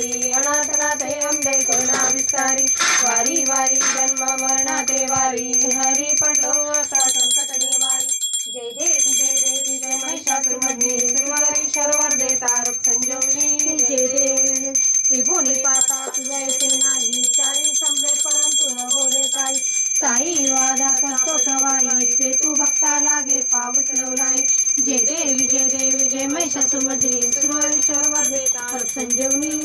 विस्तारी अनाथनाथे अम्बे विस्तारी वारी वारी जन्म देवारी हरि पटलो संकट जय जय देवी जय महिषासुरमर्दिनी सुरवरी शरवर्दे तारक जय देवी त्रिभुवनी पाता से नाही चारी संभे परंतु न बोले काही साई वादा करतो तू भक्ता लागे पावस जय देवी जय देवी जय महिषासुरमर्दिनी सुरवरी शरवर्दे तारक संजीवनी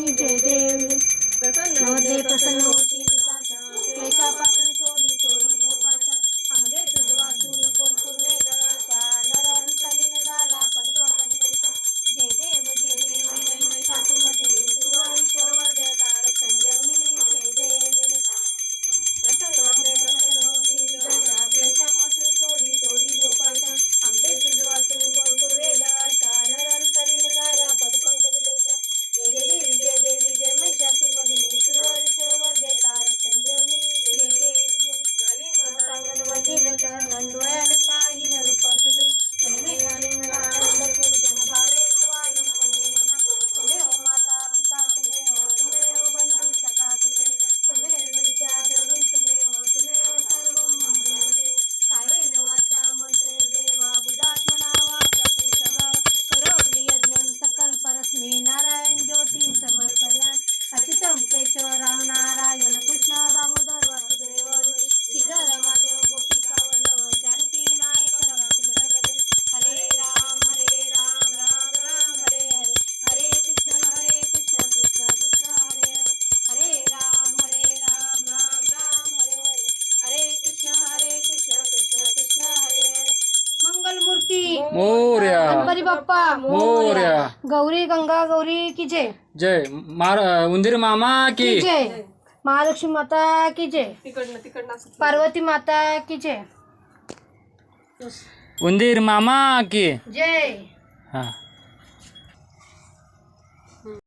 किशोर राम नारायण कृष्ण दामोदर मूर्ती मोर्या. गणपती बाप्पा मोर्या. गौरी गंगा गौरी की जय. जय. उंदीर मामा की की जय. महालक्ष्मी माता की जय. पार्वती माता की जय. उंदीर मामा की जय. हा.